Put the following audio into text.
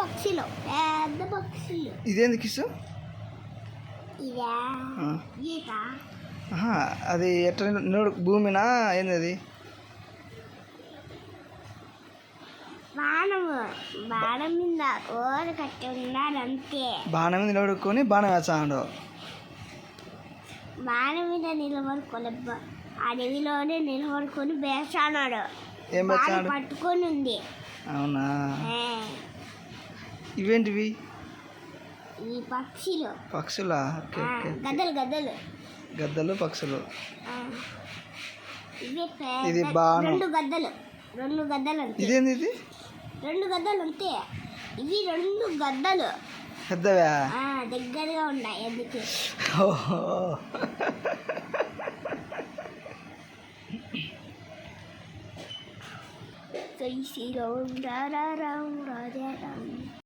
పక్షులు పెద్ద పక్షులు ఇదేంది ఆహా, అది ఎట్లా నోడు భూమినా? ఏంది అది బాణము. బాణం మీద ఓర కట్టి ఉన్నాడు అంతే బాణం మీద నిలబడుకొని బాణం వేస్తాడు. బాణం మీద నిలబడుకొని బ- అడవిలోనే నిలబడుకొని వేసాడు ఏం పట్టుకొని ఉంది. అవునా? ఇవేంటివి? ఈ పక్షులు. పక్షులా? ఓకే గద్దలు గద్దలు. గద్దలు పక్షులు. ఇది బాణం. రెండు గద్దలు. రెండు గద్దలు ఇదేంది ఇది? రెండు గద్దలు అంతే ఇవి రెండు గద్దలు. పెద్దవా? ఆ, దగ్గరగా ఉన్నాయి అందుకే ఓహో. జై శ్రీరామ్ రారా రామ్